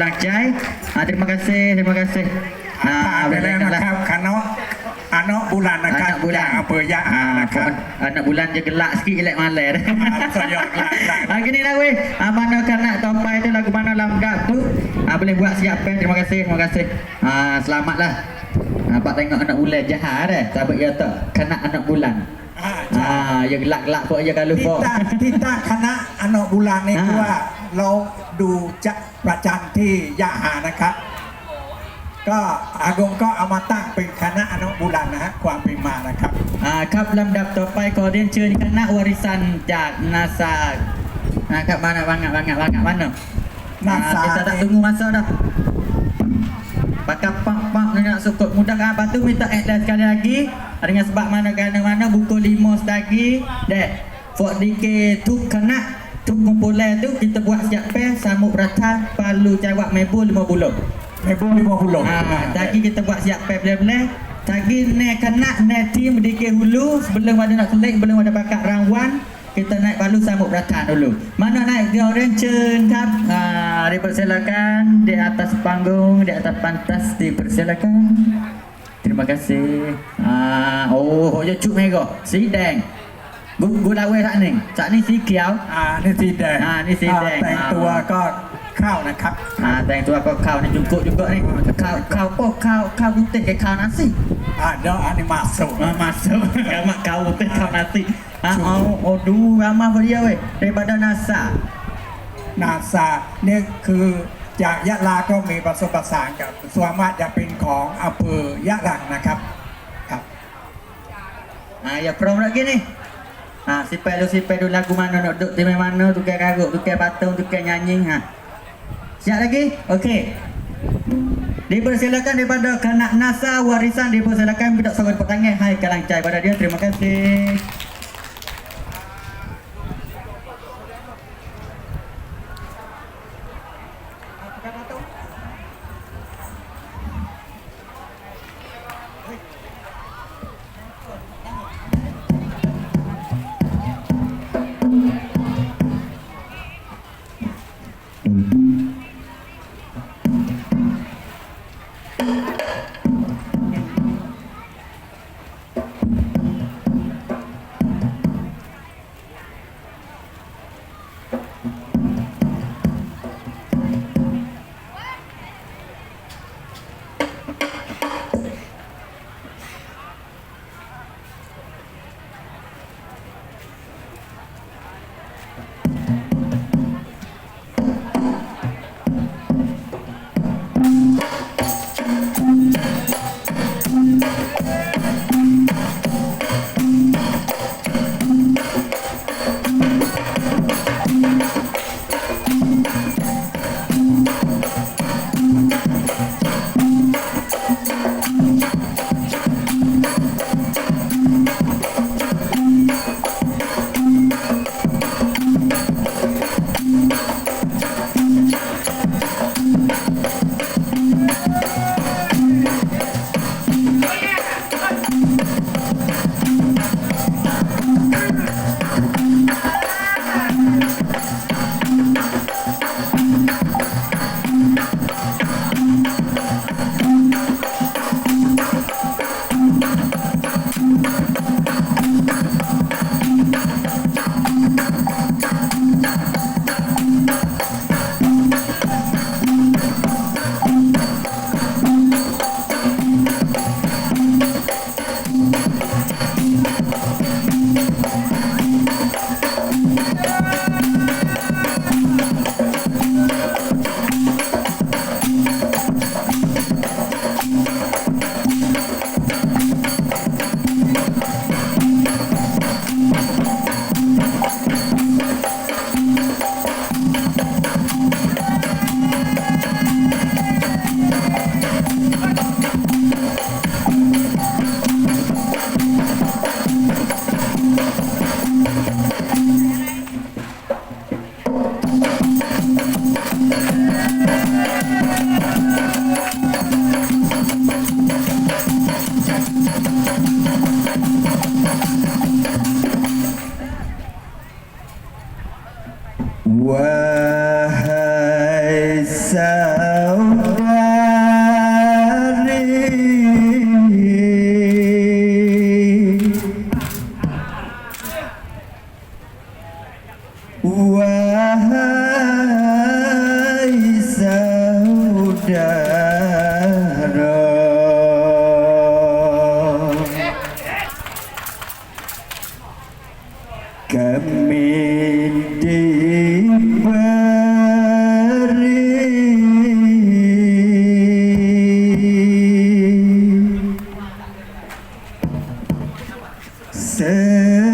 Lajai. Ha, terima kasih, terima kasih. Ha, boleh nak Kano, ano bulan nak anak bulan apa ya? Ha, anak bulan je gelak sikit elek malam. Saya gelak. Ha, gini lah weh. Ha, mana kanak tompai tu lagu mana lambat tu? Ha, boleh buat siapa? Terima kasih, terima kasih. Ha, selamatlah. Nampak tengok anak bulan jahat eh. Sabar ya tak. Kena anak bulan. Ha, ah, ya gelak-gelak pun ya kalau pun. Kita kena anak bulan ni ha. kuat. Lo, อนุบุรันนี่อ่าคือว่าเราดูจะประจันที่ยะหานะครับ ก็อากงก็เอามาตั้งเป็นคณะอนุบุรันนะฮะความเป็นมานะครับอ่าครับลำดับต่อไปขอเรียนเชิญคณะวริสันจากนาซานะครับ mana bangat bangat bangat mana NASA Ah, kita tak ni. tunggu masa dah pakai pak pak nak sukut mudah kan lepas tu minta add sekali lagi Ah, dengan sebab mana kan mana buku lima lagi dek Fort DK tu kena kumpulan tu kita buat siap pes samuk beratan palu jawab mebul lima puluh mebul lima puluh ha, tadi kita buat siap pes bila-bila tadi ni kena ni tim dikit hulu sebelum ada nak selik sebelum ada bakat rangwan kita naik palu samuk beratan dulu. Mana naik dia orang cun ha, dipersilakan di atas panggung di atas pantas dipersilakan. Terima kasih. Ah oh hoja cuk mega. Sidang. กุลาเวทะหนึ่งจะนี่สีเขียว อ่านี่สีแดงอ่านี่สีแดง แต่งตัวก็เข้านะครับอ่าแต่งตัวก็เข้านี่จุกจุกนี่เข้าเข้าวโอ้ข้าเข้าวกุเตะกับข้านั้นสิอ่าเดี๋ยวอันนี้มาสุมมาสุกับมาเข้าวกุเตะข้าวนั้นสิอ่าเอาเอาดูมามาพอดีเว้ยในบรรดานาซานาซาเนี่ยคือจากยะลาก็มีประสบประสานกับสวามาจะเป็นของอำเภอยะลังนะครับครับอ่าอย่าพร้อมแล้วกินนี่ Ah, si pelu si pelu lagu mana nak duduk di mana tukar karut, tukar patung, tukar nyanyi ha. Siap lagi? Okey. Dipersilakan daripada kanak NASA warisan dipersilakan minta sokongan pertangan hai kalang cai pada dia. Terima kasih. Yeah.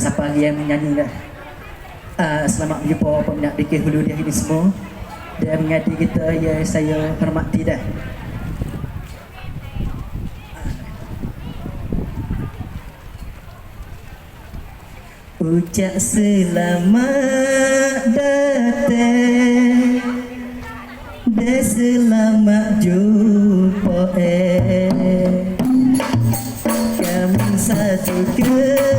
siapa lagi yang menyanyi lah. Uh, selamat berjumpa peminat BK Hulu di hari semua. Dan mengerti kita yang saya hormati dah. Ah. Ucap selamat datang Dan selamat jumpa eh. Kami satu kerja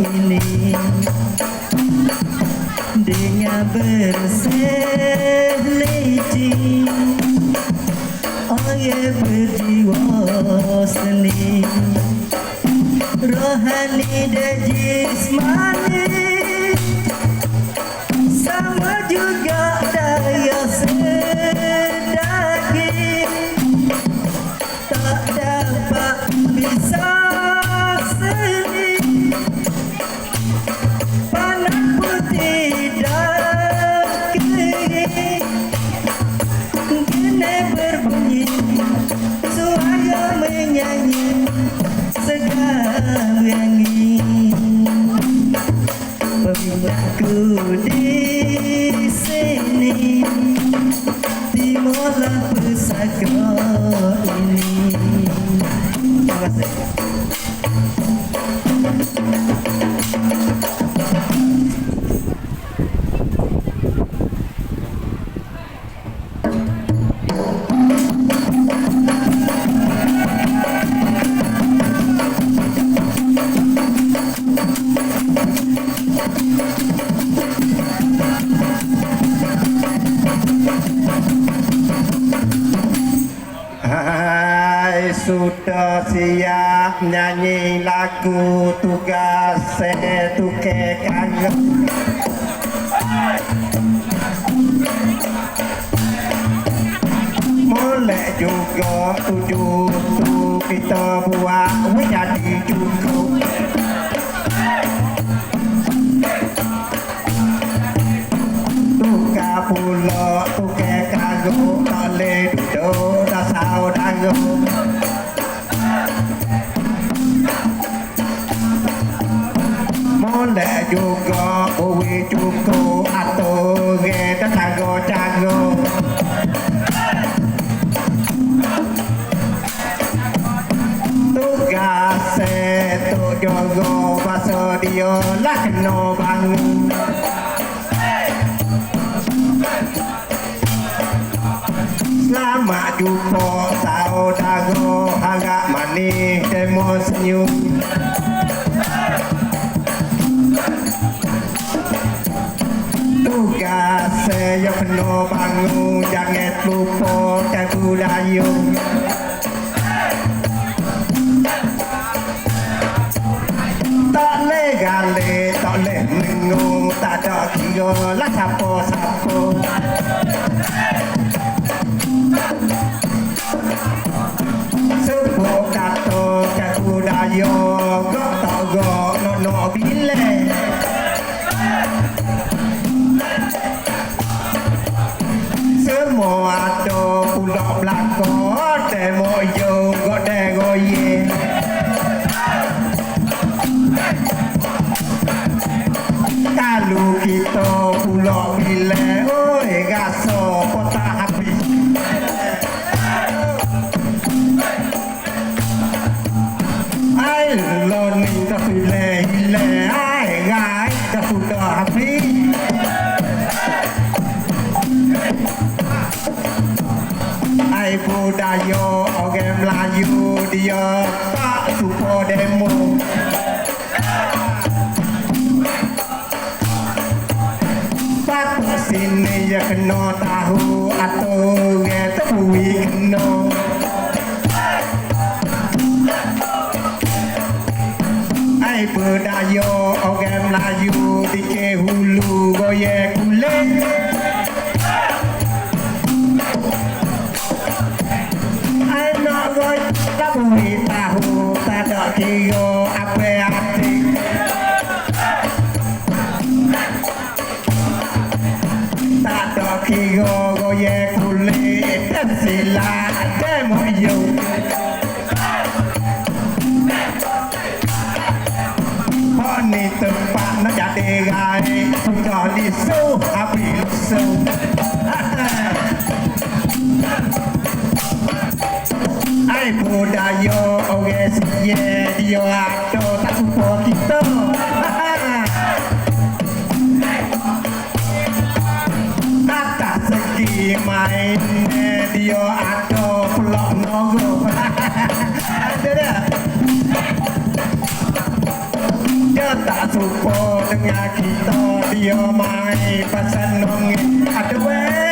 ini Dengan berseliti Orang berjiwa seni. Rohani dan jismani. Sama juga Good day. หัวหัวใจจุบ giờ lắc nò bằng Lama jupo tao tago haga mani temo senyum Tugas yo peno bangun jangan lupa kagulayo Tugas on. দিলে ওই গাছ পতা হাবি আইল লর্নিং তো শুইলে ইলে আই গাই তো সুত হাবি আই বুদায়ো অগেম লায়ো দিয় পা সুপ ডেমো kena tahu atau get uwi kena Ai berdaya oge Melayu dike hulu goyek ni tempat nak jadi gai Kali su, api su Ai budayo, oge siye Dio ato, tak supo kita Tata segi main Dio ato, pelok nogo tak serupa dengan kita Dia main pasal nongit Ada weh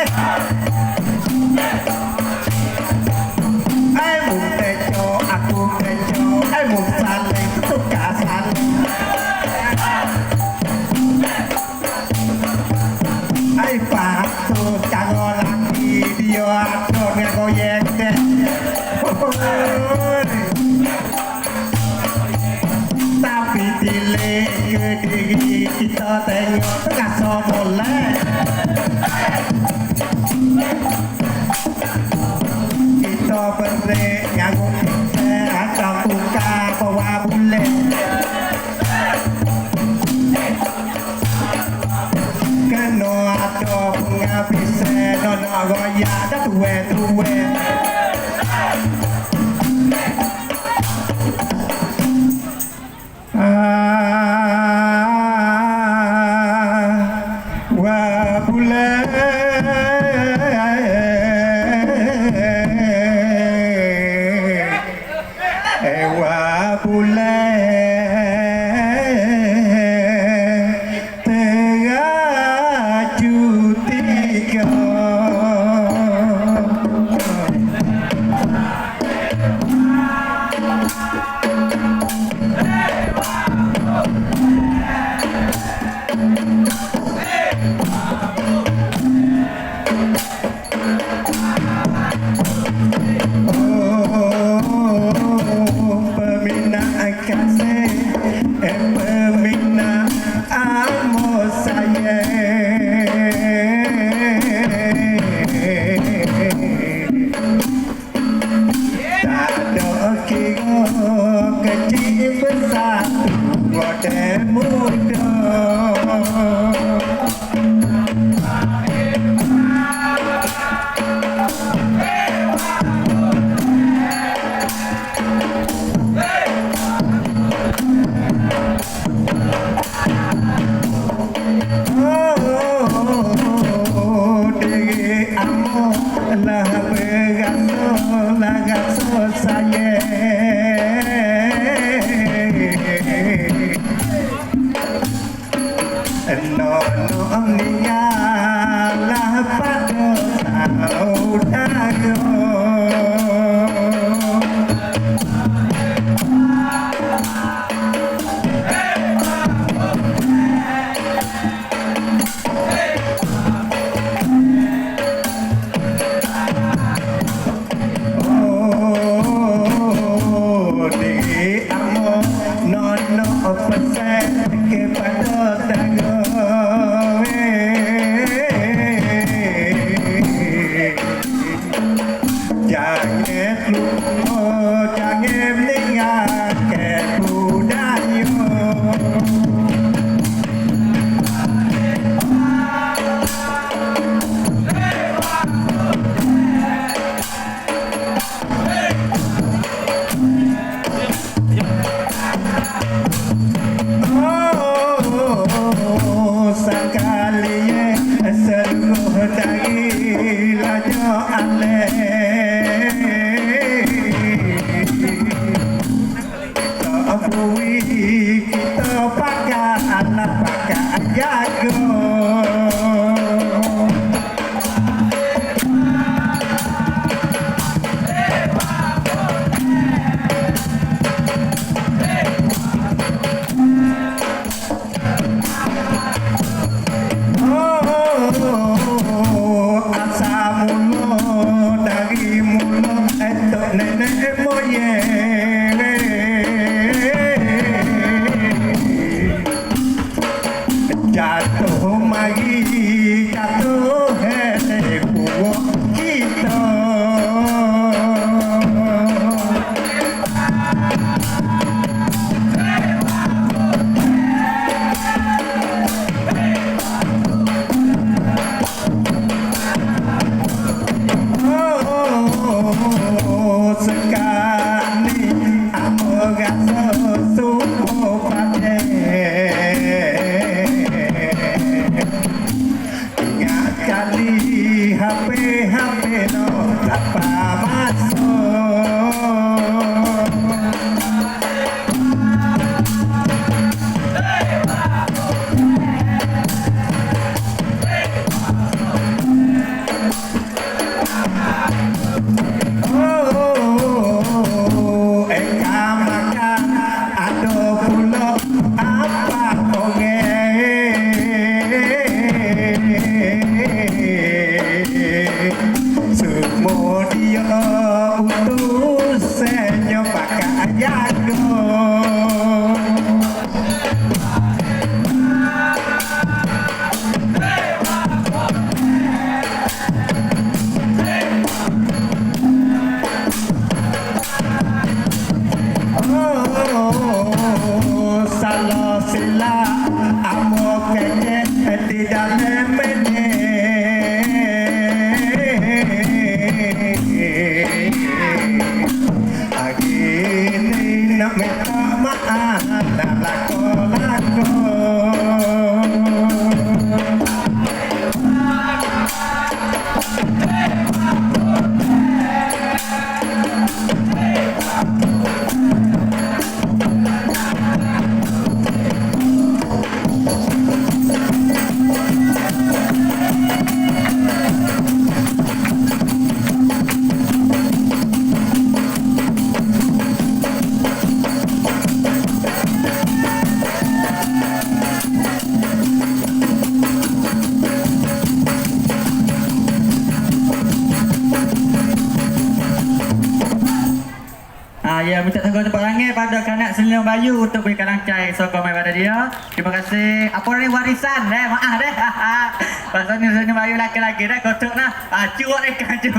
sokong mai pada dia. Terima kasih. Apa ni warisan eh? Maaf deh. Pasal ni Selina Bayu laki-laki dah kotak nah. Ah cuak ni kaju.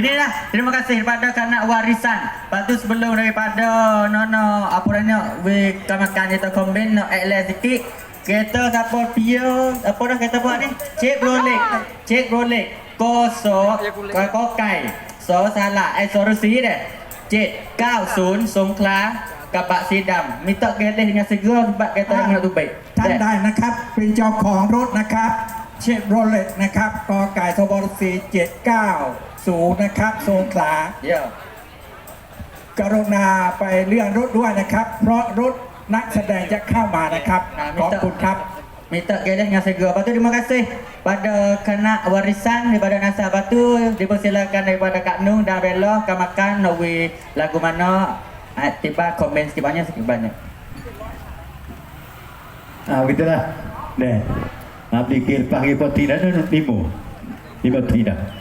Ini lah. Terima kasih kepada kanak warisan. Lepas tu sebelum daripada nono apa namanya we kamakan itu komen no ekle sikit. Kereta kapal pio apa dah kereta buat ni? Cek Rolex. Cek Rolex. Kosok kokai. So salah eh solusi deh. Cik 90 สงขลาก ระบะสีดำมีเตาะเกล dengan segera sebab kereta yang nak tu baik ท่านได้นะครับ เป็นเจ้าของรถนะครับ เชฟโรเลตนะครับกอไก่ทบรสี790นะครับสงขลา ya กรุณาไปเลื่อนรถด้วยนะครับ เพราะรถนักแสดงจะเข้ามานะครับ ขอบคุณครับ minta gather dengan segera lepas tu terima kasih pada kanak warisan daripada Nasa Batu dipersilakan daripada Kak Nung dan Bella kamakan Nowi lagu mana Ah, tiba komen sikit banyak sikit banyak Ah, begitulah. Deh. Ah, fikir pagi poti dah lima. Lima tidak.